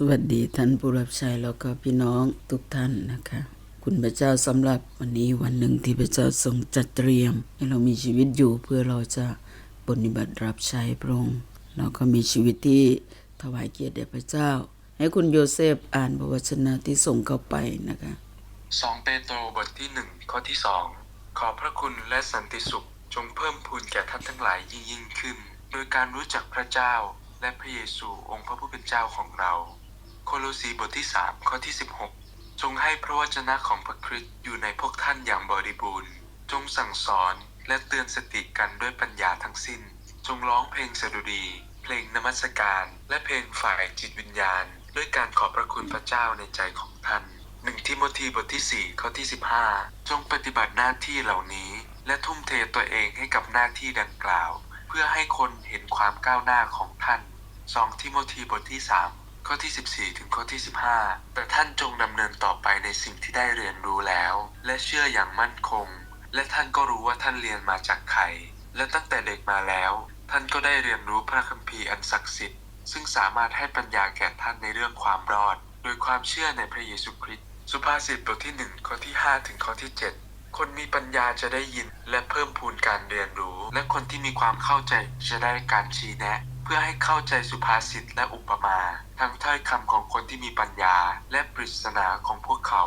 สวัสดีท่านผู้รับใช้แล้วก็พี่น้องทุกท่านนะคะ คุณพระเจ้าสำหรับวันนี้วันหนึ่งที่พระเจ้าทรงจัดเตรียม ให้เรามีชีวิตอยู่เพื่อเราจะปฏิบัติรับใช้พระองค์เราก็มีชีวิตที่ถวายเกียรติแด่พระเจ้า ให้คุณโยเซฟอ่านพระวจนะที่ส่งเข้าไปนะคะสองเปโตรบทที่หนึ่งข้อที่สองขอพระคุณและสันติสุขจงเพิ่มพูนแก่ท่านทั้งหลายยิ่งยิ่งขึ้น โดยการรู้จักพระเจ้าและพระเยซูองค์พระผู้เป็นเจ้าของเรา โคโลสีบทที่สามข้อที่สิบหกจงให้พระวจนะของพระคริสต์อยู่ในพวกท่านอย่างบริบูรณ์ จงสั่งสอนและเตือนสติกันด้วยปัญญาทั้งสิ้น จงร้องเพลงสดุดี เพลงนมัสการ และเพลงฝ่ายจิตวิญญาณ ด้วยการขอบพระคุณพระเจ้าในใจของท่านหนึ่งทิโมธีบทที่ 4 ข้อที่ 15 จงปฏิบัติหน้าที่เหล่านี้ และทุ่มเทตัวเองให้กับหน้าที่ดังกล่าว เพื่อให้คนเห็นความก้าวหน้าของท่าน 2 ทิโมธีบทที่ 3 ข้อที่ 14 ถึงข้อที่ 15 แต่ท่านจงดำเนินต่อไปในสิ่งที่ได้เรียนรู้แล้ว และเชื่ออย่างมั่นคง และท่านก็รู้ว่าท่านเรียนมาจากใคร และตั้งแต่เด็กมาแล้ว ท่านก็ได้เรียนรู้พระคัมภีร์อันศักดิ์สิทธิ์ซึ่งสามารถให้ปัญญาแก่ท่านในเรื่องความรอด โดยความเชื่อในพระเยซูคริสต์สุภาษิตบทที่ 1 ข้อที่ 5 ถึงข้อที่ 7 คนมีปัญญาจะได้ยินและเพิ่มพูนการเรียนรู้ และคนที่มีความเข้าใจจะได้การชี้แนะ พื่อให้เข้าใจสุภาษิตและอุปมาทั้งถ้อยคำของคนที่มีปัญญา และปริศนาของพวกเขา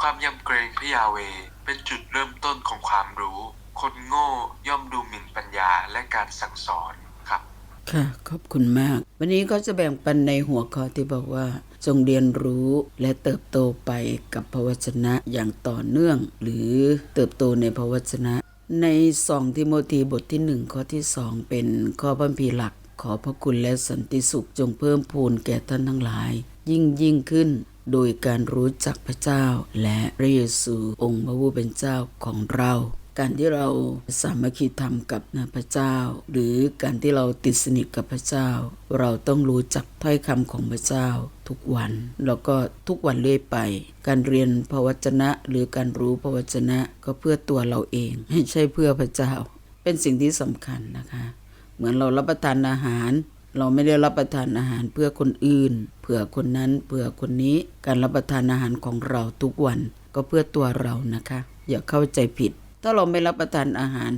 ความยำเกรงพระยาเว เป็นจุดเริ่มต้นของความรู้ คนโง่ย่อมดูหมิ่นปัญญาและการสั่งสอนครับ ค่ะ ขอบคุณมาก วันนี้ก็จะแบ่งปันในหัวข้อที่บอกว่าจงเรียนรู้และเติบโตไปกับพระวจนะอย่างต่อเนื่อง หรือเติบโตในพระวจนะ ในสองทิโมธีบทที่หนึ่งข้อที่สองเป็นข้อพัมพีหลัก ขอพระคุณและสันติสุขจงเพิ่มพูนแก่ท่านทั้งหลาย ยิ่งยิ่งขึ้น โดยการรู้จักพระเจ้า และพระเยซูองค์พระผู้เป็นเจ้าของเรา การที่เราสามัคคีธรรมกับนะพระเจ้า หรือการที่เราติดสนิทกับพระเจ้า เราต้องรู้จักถ้อยคำของพระเจ้าทุกวันแล้วก็ทุกวันเรื่อยไป การเรียนพระวจนะหรือการรู้พระวจนะก็เพื่อตัวเราเองไม่ใช่เพื่อพระเจ้า เป็นสิ่งที่สำคัญนะคะ เหมือนเรารับประทานอาหาร เราไม่ได้รับประทานอาหารเพื่อคนอื่น เผื่อคนนั้นเผื่อคนนี้การรับประทานอาหารของเราทุกวันก็เพื่อตัวเรานะคะ อย่าเข้าใจผิด ถ้าเราไม่รับประทานอาหาร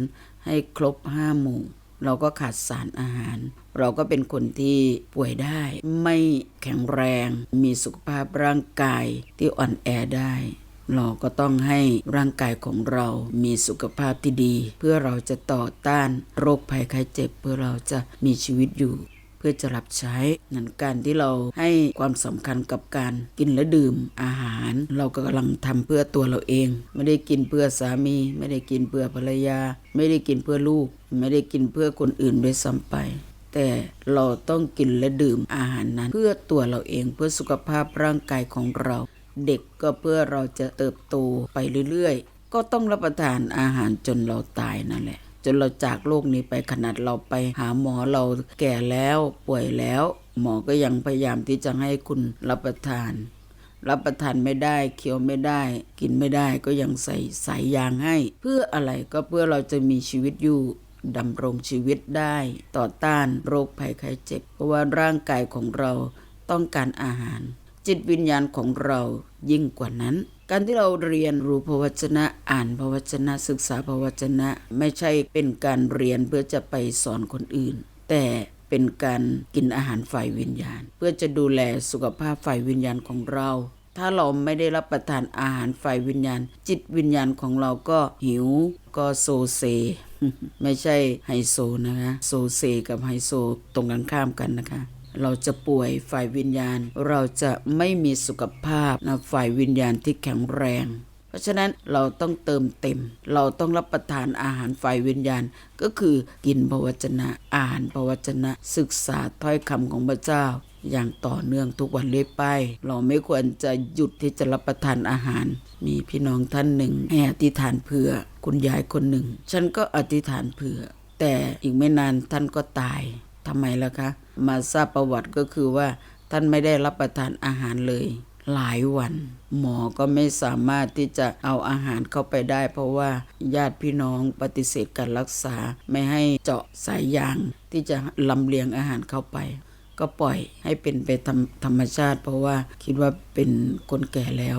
ให้ครบห้าหมู่เราก็ขาดสารอาหาร เราก็เป็นคนที่ป่วยได้ ไม่แข็งแรง มีสุขภาพร่างกายที่อ่อนแอได้ เราก็ต้องให้ร่างกายของเรามีสุขภาพที่ดี เพื่อเราจะต่อต้านโรคภัยไข้เจ็บ เพื่อเราจะมีชีวิตอยู่ เพื่อจะรับใช้นั่นการที่เราให้ความสำคัญกับการกินและดื่มอาหาร เราก็กำลังทำเพื่อตัวเราเอง ไม่ได้กินเพื่อสามี ไม่ได้กินเพื่อภรรยา ไม่ได้กินเพื่อลูก ไม่ได้กินเพื่อคนอื่นด้วยซ้ำไปแต่เราต้องกินและดื่มอาหารนั้น เพื่อตัวเราเองเพื่อสุขภาพร่างกายของเรา เด็กก็เพื่อเราจะเติบโตไปเรื่อยๆ ก็ต้องรับประทานอาหารจนเราตายนั่นแหละจนเราจากโลกนี้ไปขนาดเราไปหาหมอเราแก่แล้วป่วยแล้ว หมอก็ยังพยายามที่จะให้คุณรับประทาน รับประทานไม่ได้เคี้ยวไม่ได้ กินไม่ได้ก็ยังใส่สายยางให้ เพื่ออะไรก็เพื่อเราจะมีชีวิตอยู่ดำรงชีวิตได้ต่อต้านโรคภัยไข้เจ็บ เพราะว่าร่างกายของเราต้องการอาหาร จิตวิญญาณของเรายิ่งกว่านั้น การที่เราเรียนรู้พระวจนะอ่านพระวจนะศึกษาพระวจนะไม่ใช่เป็นการเรียนเพื่อจะไปสอนคนอื่น แต่เป็นการกินอาหารฝ่ายวิญญาณ เพื่อจะดูแลสุขภาพฝ่ายวิญญาณของเรา ถ้าเราไม่ได้รับประทานอาหารฝ่ายวิญญาณ จิตวิญญาณของเราก็หิวก็โซเซ ไม่ใช่ไฮโซนะคะ โซเซกับไฮโซตรงกันข้ามกันนะคะ เราจะป่วยฝ่ายวิญญาณ เราจะไม่มีสุขภาพนะฝ่ายวิญญาณที่แข็งแรง เพราะฉะนั้นเราต้องเติมเต็ม เราต้องรับประทานอาหารฝ่ายวิญญาณ ก็คือกินพระวจนะอ่านพระวจนะ ศึกษาถ้อยคำของพระเจ้าอย่างต่อเนื่องทุกวันเลยไป เราไม่ควรจะหยุดที่จะรับประทานอาหาร มีพี่น้องท่านหนึ่งให้อธิษฐานเผื่อคุณยายคนหนึ่ง ฉันก็อธิษฐานเผื่อ แต่อีกไม่นานท่านก็ตาย ทำไมล่ะคะ มาทราบประวัติก็คือว่า ท่านไม่ได้รับประทานอาหารเลย หลายวัน หมอก็ไม่สามารถที่จะเอาอาหารเข้าไปได้ เพราะว่าญาติพี่น้องปฏิเสธการรักษาไม่ให้เจาะสายยาง ที่จะลำเลียงอาหารเข้าไป ก็ปล่อยให้เป็นไปธรธรรมชาติ เพราะว่าคิดว่าเป็นคนแก่แล้ว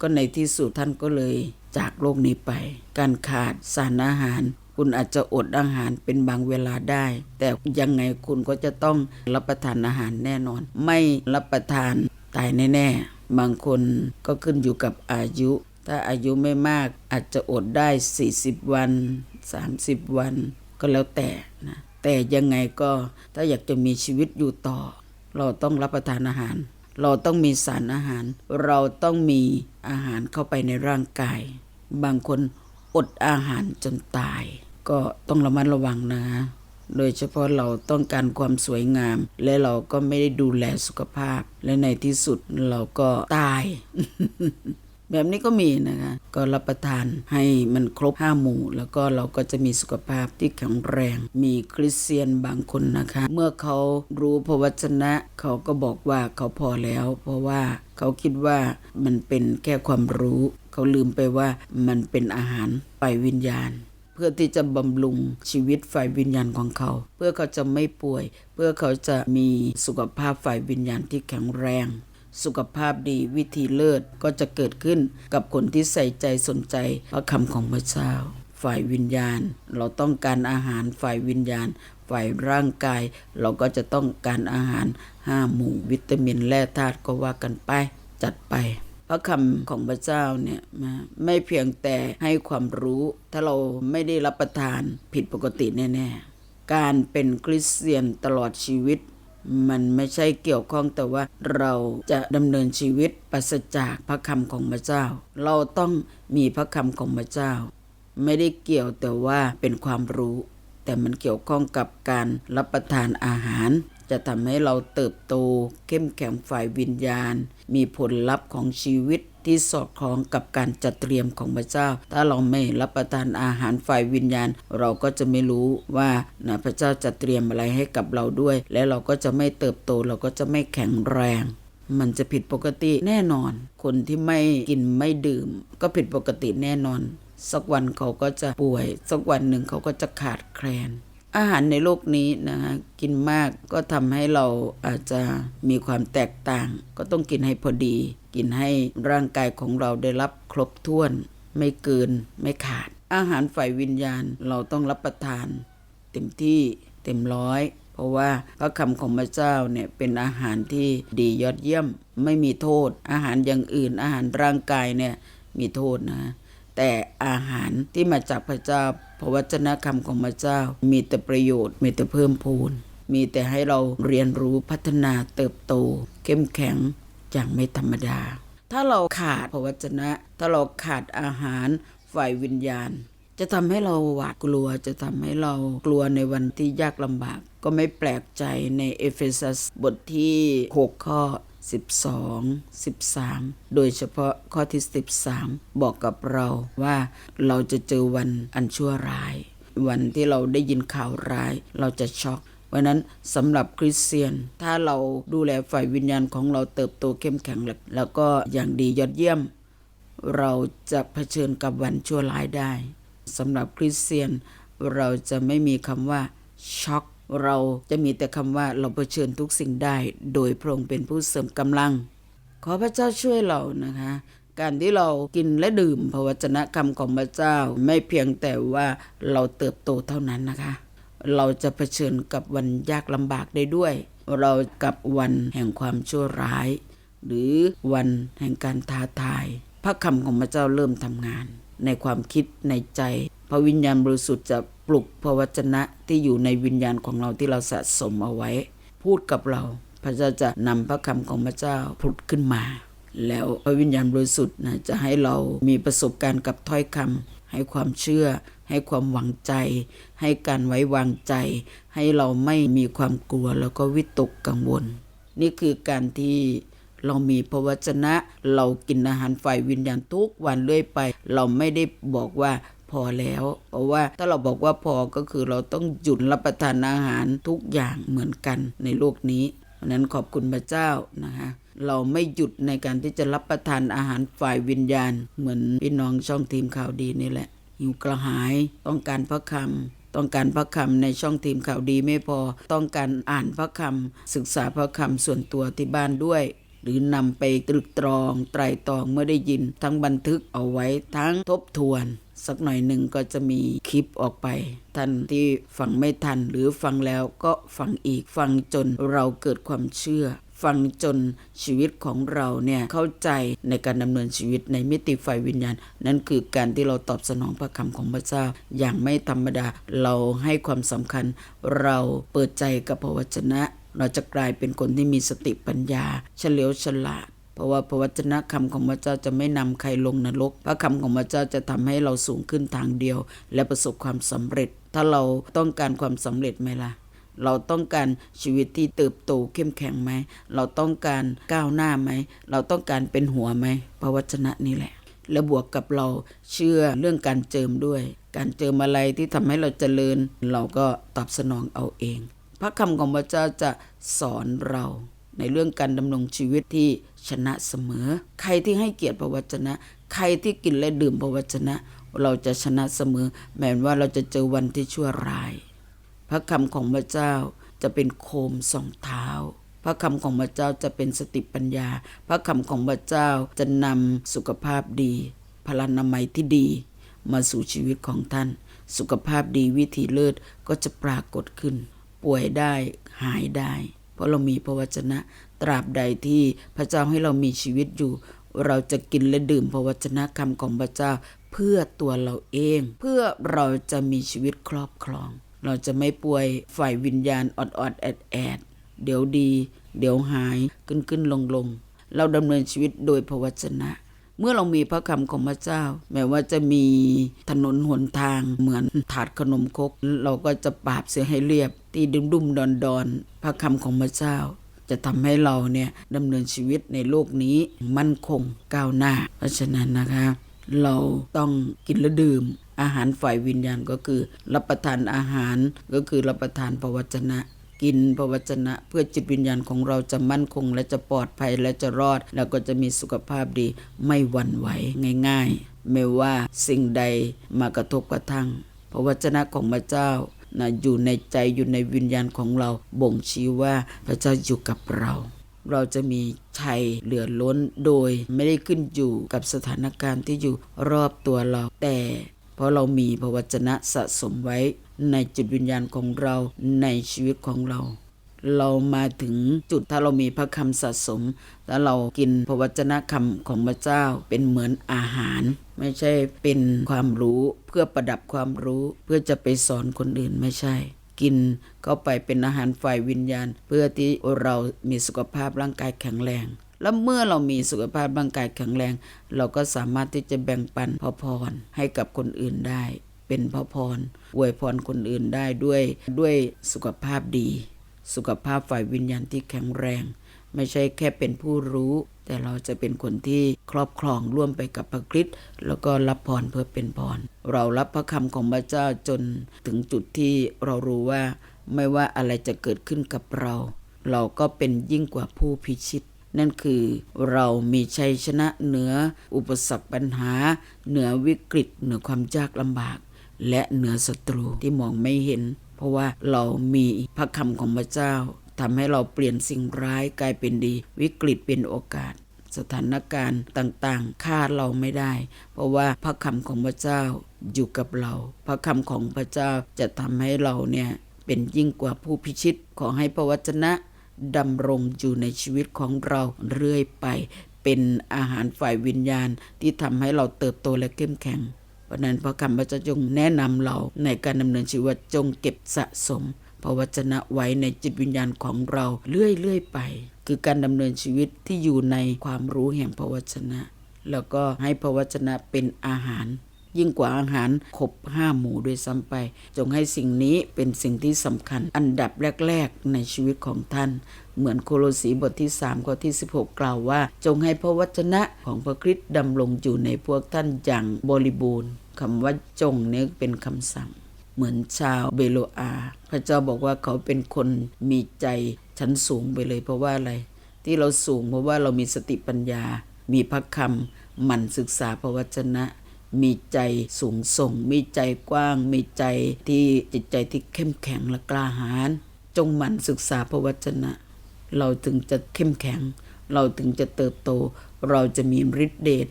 ก็ในที่สุดท่านก็เลยจากโลกนี้ไป การขาดสารอาหาร คุณอาจจะอดอาหารเป็นบางเวลาได้ แต่ยังไงคุณก็จะต้องรับประทานอาหารแน่นอน ไม่รับประทานตายแน่ๆ บางคนก็ขึ้นอยู่กับอายุ ถ้าอายุไม่มากอาจจะอดได้ 40 วัน 30 วันก็แล้วแต่นะแต่ยังไงก็ถ้าอยากจะมีชีวิตอยู่ต่อ เราต้องรับประทานอาหาร เราต้องมีสารอาหาร เราต้องมีอาหารเข้าไปในร่างกาย บางคนอดอาหารจนตาย ก็ต้องระมัดระวังนะ โดยเฉพาะเราต้องการความสวยงาม และเราก็ไม่ได้ดูแลสุขภาพ และในที่สุดเราก็ตาย แบบนี้ก็มีนะคะ ก็รับประทานให้มันครบห้าหมู่ แล้วก็เราก็จะมีสุขภาพที่แข็งแรง มีคริสเตียนบางคนนะคะ เมื่อเขารู้พระวจนะ เขาก็บอกว่าเขาพอแล้ว เพราะว่าเขาคิดว่ามันเป็นแค่ความรู้ เขาลืมไปว่ามันเป็นอาหารไปวิญญาณ เพื่อที่จะบำรุงชีวิตฝ่ายวิญญาณของเขา เพื่อเขาจะไม่ป่วย เพื่อเขาจะมีสุขภาพฝ่ายวิญญาณที่แข็งแรง สุขภาพดีวิธีเลิศก็จะเกิดขึ้นกับคนที่ใส่ใจสนใจพระคำของพระเจ้า ฝ่ายวิญญาณ เราต้องการอาหารฝ่ายวิญญาณ ฝ่ายร่างกาย เราก็จะต้องการอาหารห้าหมู่วิตามินแร่ธาตุก็ว่ากันไปจัดไป พระคำของพระเจ้าเนี่ยนะไม่เพียงแต่ให้ความรู้ ถ้าเราไม่ได้รับประทานผิดปกติแน่ๆ การเป็นคริสเตียนตลอดชีวิต มันไม่ใช่เกี่ยวข้องแต่ว่าเราจะดำเนินชีวิตปราศจากพระคำของพระเจ้า เราต้องมีพระคำของพระเจ้า ไม่ได้เกี่ยวแต่ว่าเป็นความรู้ แต่มันเกี่ยวข้องกับการรับประทานอาหาร จะทำให้เราเติบโตเข้มแข็งฝ่ายวิญญาณ มีผลลัพธ์ของชีวิตที่สอดคล้องกับการจัดเตรียมของพระเจ้า ถ้าเราไม่รับประทานอาหารฝ่ายวิญญาณ เราก็จะไม่รู้ว่านะพระเจ้าจะเตรียมอะไรให้กับเราด้วย และเราก็จะไม่เติบโต เราก็จะไม่แข็งแรง มันจะผิดปกติแน่นอน คนที่ไม่กินไม่ดื่ม ก็ผิดปกติแน่นอน สักวันเขาก็จะป่วย สักวันหนึ่งเขาก็จะขาดแคลน อาหารในโลกนี้นะฮะกินมากก็ทำให้เราอาจจะมีความแตกต่าง ก็ต้องกินให้พอดี กินให้ร่างกายของเราได้รับครบถ้วน ไม่เกินไม่ขาด อาหารฝ่ายวิญญาณเราต้องรับประทาน เต็มที่เต็มร้อย เพราะว่าพระคำของพระเจ้าเนี่ยเป็นอาหารที่ดียอดเยี่ยม ไม่มีโทษ อาหารอย่างอื่น อาหารร่างกายเนี่ยมีโทษนะ แต่อาหารที่มาจากพระเจ้า พระวจนะคำของพระเจ้า มีแต่ประโยชน์ มีแต่เพิ่มพูน มีแต่ให้เราเรียนรู้พัฒนาเติบโต เข้มแข็งอย่างไม่ธรรมดา ถ้าเราขาดพระวจนะ ถ้าเราขาดอาหารฝ่ายวิญญาณ จะทำให้เราหวาดกลัว จะทำให้เรากลัวในวันที่ยากลำบาก ก็ไม่แปลกใจในเอเฟซัสบทที่ 6 ข้อ 12 13 โดยเฉพาะข้อที่ 13 บอกกับเราว่าเราจะเจอวันอันชั่วร้าย วันที่เราได้ยินข่าวร้าย เราจะช็อกเพราะนั้นสำหรับคริสเตียน ถ้าเราดูแลฝ่ายวิญญาณของเราเติบโตเข้มแข็งแล้วก็อย่างดียอดเยี่ยม เราจะเผชิญกับวันชั่วร้ายได้สำหรับคริสเตียน เราจะไม่มีคำว่าช็อก เราจะมีแต่คำว่าเราเผชิญทุกสิ่งได้ โดยพระองค์เป็นผู้เสริมกำลัง ขอพระเจ้าช่วยเรานะคะ การที่เรากินและดื่มพระวจนะคำของพระเจ้าไม่เพียงแต่ว่าเราเติบโตเท่านั้นนะคะ เราจะเผชิญกับวันยากลำบากได้ด้วย เรากับวันแห่งความชั่วร้าย หรือวันแห่งการท้าทาย พระคำของพระเจ้าเริ่มทำงาน ในความคิดในใจ พระวิญญาณบริสุทธิ์จะ ปลุกพระวจนะที่อยู่ในวิญญาณของเราที่เราสะสมเอาไว้ พูดกับเรา พระเจ้าจะนำพระคำของพระเจ้าผุดขึ้นมา แล้วพระวิญญาณบริสุทธิ์นะจะให้เรามีประสบการณ์กับถ้อยคำให้ความเชื่อ ให้ความหวังใจ ให้การไว้วางใจ ให้เราไม่มีความกลัวแล้วก็วิตกกังวล นี่คือการที่เรามีพระวจนะ เรากินอาหารฝ่ายวิญญาณทุกวันเรื่อยไป เราไม่ได้บอกว่า พอแล้ว เพราะว่าถ้าเราบอกว่าพอก็คือเราต้องหยุดรับประทานอาหารทุกอย่างเหมือนกันในโลกนี้เพราะนั้นขอบคุณพระเจ้านะคะเราไม่หยุดในการที่จะรับประทานอาหารฝ่ายวิญญาณ เหมือนพี่น้องช่องทีมข่าวดีนี่แหละหิวกระหายต้องการพระคำต้องการพระคำในช่องทีมข่าวดีไม่พอ ต้องการอ่านพระคำศึกษาพระคำส่วนตัวที่บ้านด้วย หรือนำไปตรึกตรองไตรตรองเมื่อได้ยิน ทั้งบันทึกเอาไว้ทั้งทบทวนสักหน่อยหนึ่งก็จะมีคลิปออกไป ท่านที่ฟังไม่ทันหรือฟังแล้วก็ฟังอีกฟังจนเราเกิดความเชื่อ ฟังจนชีวิตของเราเนี่ยเข้าใจในการดำเนินชีวิตในมิติฝ่ายวิญญาณ นั่นคือการที่เราตอบสนองพระคำของพระเจ้า อย่างไม่ธรรมดาเราให้ความสำคัญ เราเปิดใจกับพระวจนะ เราจะกลายเป็นคนที่มีสติปัญญา เฉลียวฉลาด เพราะว่าพระวจนะคำของพระเจ้าจะไม่นำใครลงนรก พระคำของพระเจ้าจะทำให้เราสูงขึ้นทางเดียว และประสบความสำเร็จ ถ้าเราต้องการความสำเร็จไหมล่ะเราต้องการชีวิตที่เติบโตเข้มแข็งไหม เราต้องการก้าวหน้าไหม เราต้องการเป็นหัวไหม พระวจนะนี่แหละ และบวกกับเราเชื่อเรื่องการเจิมด้วย การเจิมอะไรที่ทำให้เราเจริญ เราก็ตอบสนองเอาเอง พระคำของพระเจ้าจะสอนเราในเรื่องการดำรงชีวิตที่ชนะเสมอ ใครที่ให้เกียรติพระวจนะ ใครที่กินและดื่มพระวจนะ เราจะชนะเสมอ แม้ว่าเราจะเจอวันที่ชั่วร้าย พระคำของพระเจ้าจะเป็นโคมสองเท้า พระคำของพระเจ้าจะเป็นสติปัญญา พระคำของพระเจ้าจะนำสุขภาพดี พลานามัยที่ดี มาสู่ชีวิตของท่าน สุขภาพดีวิธีเลิศก็จะปรากฏขึ้น ป่วยได้หายได้ เพราะเรามีพระวจนะ ตราบใดที่พระเจ้าให้เรามีชีวิตอยู่ เราจะกินและดื่มพระวจนะคำของพระเจ้า เพื่อตัวเราเอง เพื่อเราจะมีชีวิตครอบครอง เราจะไม่ป่วยฝ่ายวิญญาณอดอดแอดแอดเดี๋ยวดี เดี๋ยวหายขึ้นขึ้นลงลงเราดำเนินชีวิตโดยพระวจนะ เมื่อเรามีพระคำของพระเจ้า แม้ว่าจะมีถนนหนทางเหมือนถาดขนมคก เราก็จะปราบเสียให้เรียบที่ดุมดุมดอนดอนพระคำของพระเจ้า จะทำให้เราเนี่ยดำเนินชีวิตในโลกนี้มั่นคงก้าวหน้า เพราะฉะนั้นนะคะ เราต้องกินและดื่มอาหารฝ่ายวิญญาณก็คือ รับประทานอาหารก็คือรับประทานพระวจนะ กินพระวจนะ เพื่อจิตวิญญาณของเราจะมั่นคง และจะปลอดภัยและจะรอด แล้วก็จะมีสุขภาพดีไม่หวั่นไหวง่าย ๆ ไม่ว่าสิ่งใดมากระทบกระทั่งพระวจนะของพระเจ้านะอยู่ในใจอยู่ในวิญญาณของเราบ่งชี้ว่าพระเจ้าอยู่กับเรา เราจะมีชัยเหลือล้นโดยไม่ได้ขึ้นอยู่กับสถานการณ์ที่อยู่รอบตัวเรา แต่เพราะเรามีพระวจนะสะสมไว้ ในจิตวิญญาณของเราในชีวิตของเรา เรามาถึงจุดถ้าเรามีพระคำสะสม แล้วเรากินพระวจนะคำของพระเจ้าเป็นเหมือนอาหาร ไม่ใช่เป็นความรู้เพื่อประดับความรู้เพื่อจะไปสอนคนอื่นไม่ใช่ กินเข้าไปเป็นอาหารฝ่ายวิญญาณ เพื่อที่เรามีสุขภาพร่างกายแข็งแรงแล้วเมื่อเรามีสุขภาพร่างกายแข็งแรง เราก็สามารถที่จะแบ่งปันพระพรให้กับคนอื่นได้ เป็นพระพรอวยพรคนอื่นได้ด้วยด้วยสุขภาพดี สุขภาพฝ่ายวิญญาณที่แข็งแรง ไม่ใช่แค่เป็นผู้รู้ แต่เราจะเป็นคนที่ครอบครองร่วมไปกับพระคริสต์แล้วก็รับพรเพื่อเป็นพร เรารับพระคำของพระเจ้าจนถึงจุดที่เรารู้ว่าไม่ว่าอะไรจะเกิดขึ้นกับเรา เราก็เป็นยิ่งกว่าผู้พิชิต นั่นคือเรามีชัยชนะเหนือ อุปสรรคปัญหา เหนือวิกฤต เหนือความยากลำบาก และเหนือศัตรูที่มองไม่เห็น เพราะว่าเรามีพระคำของพระเจ้าทำให้เราเปลี่ยนสิ่งร้ายกลายเป็นดี วิกฤตเป็นโอกาส สถานการณ์ต่างๆคาดเราไม่ได้ เพราะว่าพระคำของพระเจ้าอยู่กับเรา พระคำของพระเจ้าจะทำให้เราเนี่ยเป็นยิ่งกว่าผู้พิชิตขอให้พระวจนะดำรงอยู่ในชีวิตของเราเรื่อยไป เป็นอาหารฝ่ายวิญญาณที่ทำให้เราเติบโตและเข้มแข็ง เพราะนั้นพระคำพระเจ้าจงแนะนำเราในการดำเนินชีวิตจงเก็บสะสมพระวจนะไว้ในจิตวิญญาณของเราเรื่อยๆไป คือการดำเนินชีวิตที่อยู่ในความรู้แห่งพระวจนะ แล้วก็ให้พระวจนะเป็นอาหาร ยิ่งกว่าอาหารครบห้าหมู่ด้วยซ้ำไป จงให้สิ่งนี้เป็นสิ่งที่สำคัญ อันดับแรก ๆ ในชีวิตของท่าน เหมือนโคโลสีบทที่3ข้อที่ 16 กล่าวว่า จงให้พระวจนะของพระคริสต์ดำรงอยู่ในพวกท่านอย่างบริบูรณ์คำว่าจงนี้เป็นคำสั่ง เหมือนชาวเบโลอา พระเจ้าบอกว่าเขาเป็นคนมีใจชั้นสูงไปเลยเพราะว่าอะไร ที่เราสูงเพราะว่าเรามีสติปัญญา มีพระคำหมั่นศึกษาพระวจนะ มีใจสูงส่ง มีใจกว้าง มีใจที่จิตใจที่เข้มแข็งและกล้าหาญจงหมั่นศึกษาพระวจนะ เราถึงจะเข้มแข็ง เราถึงจะเติบโต เราจะมีฤทธิเดช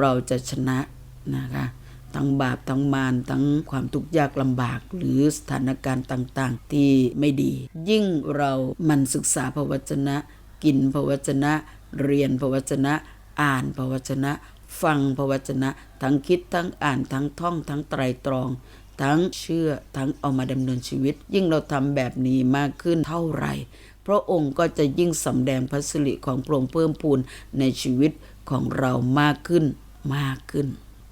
เราจะชนะนะคะ ทั้งบาปทั้งมารทั้งความทุกข์ยากลำบาก หรือสถานการณ์ต่างๆ ที่ไม่ดี ยิ่งเรามันศึกษาพระวจนะ กินพระวจนะ เรียนพระวจนะ อ่านพระวจนะ ฟังพระวจนะ ทั้งคิดทั้งอ่านทั้งท่อง ทั้งไตรตรอง ทั้งเชื่อทั้งเอามาดำเนินชีวิต ยิ่งเราทำแบบนี้มากขึ้นเท่าไหร่ พระองค์ก็จะยิ่งสำแดงพระสิริของพระองค์เพิ่มพูนในชีวิตของเรามากขึ้นมากขึ้น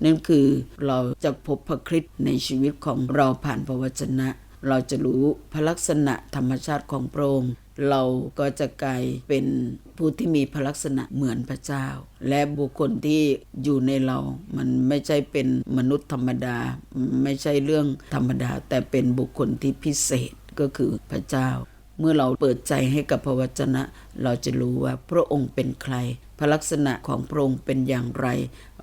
นั่นคือเราจะพบพระคริสต์ในชีวิตของเราผ่านพระวจนะ เราจะรู้พระลักษณะธรรมชาติของพระองค์ เราก็จะกลายเป็นผู้ที่มีพลักษณะเหมือนพระเจ้า และบุคคลที่อยู่ในเรา มันไม่ใช่เป็นมนุษย์ธรรมดา ไม่ใช่เรื่องธรรมดา แต่เป็นบุคคลที่พิเศษก็คือพระเจ้า เมื่อเราเปิดใจให้กับพระวจนะ เราจะรู้ว่าพระองค์เป็นใคร พระลักษณะของพระองค์เป็นอย่างไร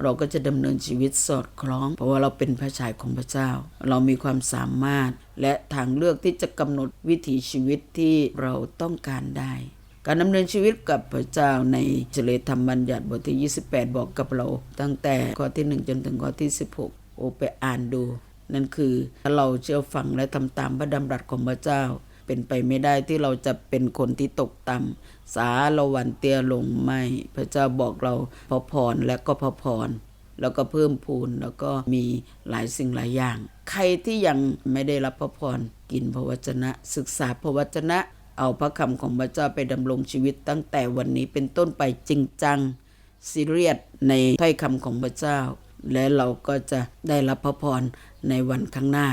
เราก็จะดำเนินชีวิตสอดคล้อง เพราะว่าเราเป็นพระฉายของพระเจ้า เรามีความสามารถ และทางเลือกที่จะกำหนดวิถีชีวิตที่เราต้องการได้ การดำเนินชีวิตกับพระเจ้าในเฉลยธรรมบัญญัติบทที่ 28 บอกกับเรา ตั้งแต่ข้อที่ 1 จนถึงข้อที่ 16 โอไปอ่านดู นั่นคือถ้าเราเชื่อฟังและทำตามพระดำรัสของพระเจ้า เป็นไปไม่ได้ที่เราจะเป็นคนที่ตกต่ำสาละวันเตี้ยลงไม่ พระเจ้าบอกเราพอพรและก็พอพรแล้วก็เพิ่มพูนแล้วก็มีหลายสิ่งหลายอย่าง ใครที่ยังไม่ได้รับพระพรกินพระวจนะ ศึกษาพระวจนะ เอาพระคำของพระเจ้าไปดำรงชีวิตตั้งแต่วันนี้เป็นต้นไปจริงจังซีเรียสในถ้อยคำของพระเจ้า และเราก็จะได้รับพระพรในวันข้างหน้า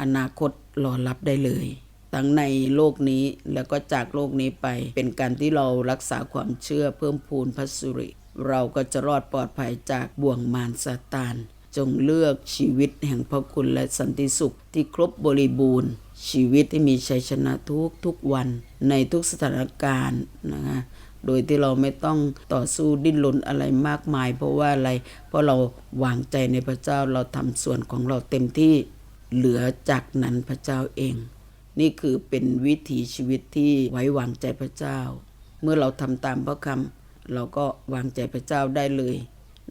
อนาคตรอรับได้เลย ทั้งในโลกนี้แล้วก็จากโลกนี้ไป เป็นการที่เรารักษาความเชื่อเพิ่มพูนพระสุริ เราก็จะรอดปลอดภัยจากบ่วงมารซาตาน จงเลือกชีวิตแห่งพระคุณและสันติสุขที่ครบบริบูรณ์ ชีวิตที่มีชัยชนะทุกทุกวันในทุกสถานการณ์นะคะโดยที่เราไม่ต้องต่อสู้ดิ้นรนอะไรมากมาย เพราะว่าอะไร เพราะเราวางใจในพระเจ้าเราทำส่วนของเราเต็มที่เหลือจากนั้นพระเจ้าเอง นี่คือเป็นวิถีชีวิตที่ไว้วางใจพระเจ้า เมื่อเราทำตามพระคำเราก็วางใจพระเจ้าได้เลย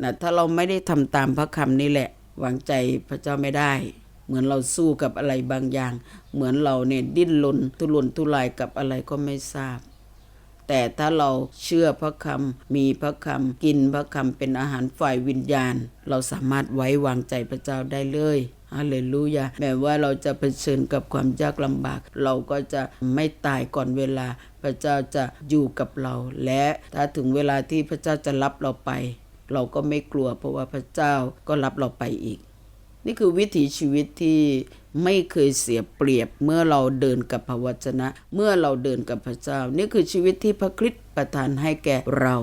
นะถ้าเราไม่ได้ทำตามพระคำนี่แหละ วางใจพระเจ้าไม่ได้ เหมือนเราสู้กับอะไรบางอย่าง เหมือนเราเนี่ยดิ้นรนทุรนทุรายกับอะไรก็ไม่ทราบ แต่ถ้าเราเชื่อพระคำมีพระคำกินพระคำเป็นอาหารฝ่ายวิญญาณ เราสามารถไว้วางใจพระเจ้าได้เลยฮาเลลูยาแม้ว่าเราจะเผชิญกับความยากลำบาก เราก็จะไม่ตายก่อนเวลา พระเจ้าจะอยู่กับเรา และถ้าถึงเวลาที่พระเจ้าจะรับเราไป เราก็ไม่กลัวเพราะว่าพระเจ้าก็รับเราไปอีก นี่คือวิถีชีวิตที่ไม่เคยเสียเปรียบเมื่อเราเดินกับพระวจนะ เมื่อเราเดินกับพระเจ้า นี่คือชีวิตที่พระคริสต์ประทานให้แก่เรา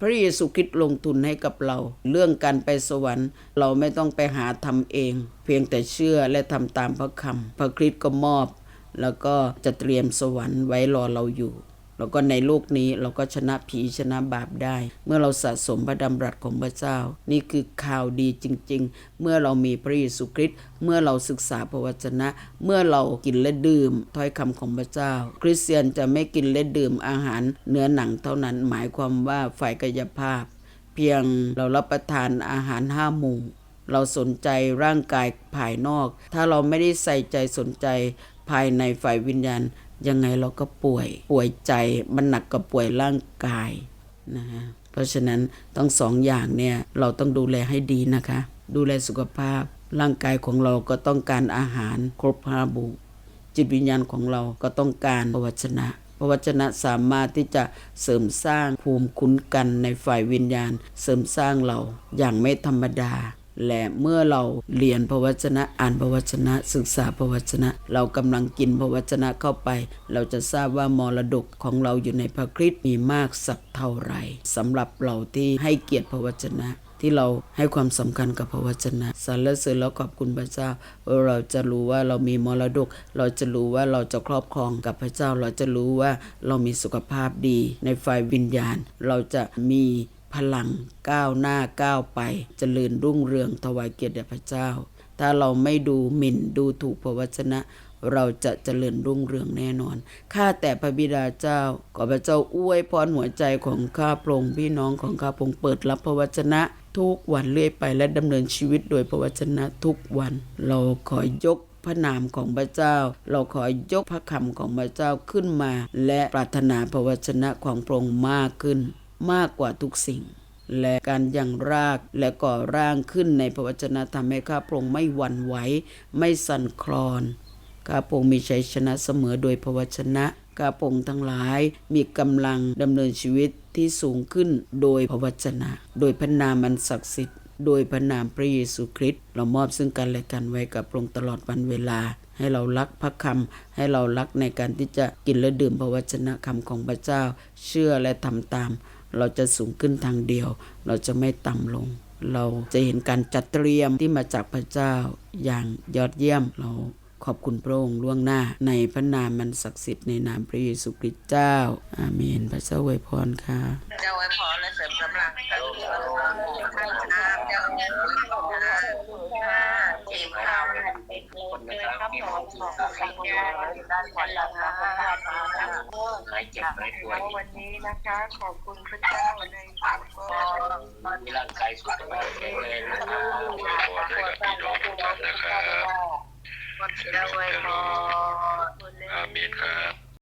พระเยซูคริสต์ลงทุนให้กับเรา เรื่องการไปสวรรค์ เราไม่ต้องไปหาทำเอง เพียงแต่เชื่อและทำตามพระคำพระคริสต์ก็มอบ แล้วก็จะเตรียมสวรรค์ไว้รอเราอยู่ แล้วก็ในโลกนี้เราก็ชนะผีชนะบาปได้ เมื่อเราสะสมพระดำรัสของพระเจ้า นี่คือข่าวดีจริง ๆ เมื่อเรามีพระเยซูคริสต์เมื่อเราศึกษาพระวจนะ เมื่อเรากินและดื่มถ้อยคำของพระเจ้า คริสเตียนจะไม่กินและดื่มอาหารเนื้อหนังเท่านั้นหมายความว่าฝ่ายกายภาพ เพียงเรารับประทานอาหารห้าหมู่เราสนใจร่างกายภายนอก ถ้าเราไม่ได้ใส่ใจสนใจภายในฝ่ายวิญญาณ ยังไงเราก็ป่วยป่วยใจมันหนักกว่าป่วยร่างกายนะฮะเพราะฉะนั้นต้องสองอย่างเนี่ยเราต้องดูแลให้ดีนะคะ ดูแลสุขภาพ ร่างกายของเราก็ต้องการอาหารครบห้าหมู่จิตวิญญาณของเราก็ต้องการพระวจนะพระวจนะสามารถที่จะเสริมสร้างภูมิคุ้นกันในฝ่ายวิญญาณ เสริมสร้างเราอย่างไม่ธรรมดา และเมื่อเราเรียนพระวจนะอ่านพระวจนะ ศึกษาพระวจนะ เรากำลังกินพระวจนะเข้าไป เราจะทราบว่ามรดกของเราอยู่ในพระคริสต์มีมากสักเท่าไหร่สำหรับเราที่ให้เกียรติพระวจนะที่เราให้ความสำคัญกับพระวจนะสรรเสริญแล้วขอบคุณพระเจ้า เราจะรู้ว่าเรามีมรดก เราจะรู้ว่าเราจะครอบครองกับพระเจ้า เราจะรู้ว่าเรามีสุขภาพดีในฝ่ายวิญญาณ เราจะมี พลังก้าวหน้าก้าวไปเจริญรุ่งเรืองถวายเกียรติแด่พระเจ้า ถ้าเราไม่ดูหมิ่นดูถูกพระวจนะ เราจะเจริญรุ่งเรืองแน่นอน ข้าแต่พระบิดาเจ้า ขอพระเจ้าอวยพรหัวใจของข้าพรงค์พี่น้องของข้าพงค์เปิดรับพระวจนะทุกวันเรื่อยไปและดำเนินชีวิตโดยพระวจนะทุกวัน เราขอยกพระนามของพระเจ้า เราขอยกพระคำของพระเจ้าขึ้นมา และปรารถนาพระวจนะของพระองค์มากขึ้น มากกว่าทุกสิ่ง และการยังรากและก่อร่างขึ้นในพระวจนะทำให้ข้าพระองค์ไม่หวั่นไหวไม่สั่นคลอนข้าพงค์มีชัยชนะเสมอโดยพระวจนะข้าพงค์ทั้งหลายมีกำลังดำเนินชีวิตที่สูงขึ้นโดยพระวจนะ โดยพระนามอันศักดิ์สิทธิ์โดยพระนามพระเยซูคริสต์เรามอบซึ่งกันและกันไว้กับพระองค์ตลอดวันเวลา ให้เรารักพระคำให้เรารักในการที่จะกินและดื่มพระวจนะคำของพระเจ้า เชื่อและทำตาม เราจะสูงขึ้นทางเดียว เราจะไม่ต่ำลง เราจะเห็นการจัดเตรียมที่มาจากพระเจ้าอย่างยอดเยี่ยมเราขอบคุณพระองค์ล่วงหน้า ในพระนามมันศักดิ์สิทธิ์ในนามพระเยซูคริสต์เจ้า อาเมน พระเจ้าอวยพรค่ะ เจ้าอวยพรและเสริมกำลังกับทุกคนให้น้ำเจ้าอวยพอนะ ทีมเราวเป็นเลยครับมีความสุขอบคุณด้านขวัญละนะหายเจ็บหายป่วยวันนี้นะคะ ขอบคุณพระเจ้าในสามข้อมีร่างกายสุขภาพแข็งแรงนะครับขอให้กับพี่น้องทุกท่านนะครับเจ้าไว้พออาเมนครับ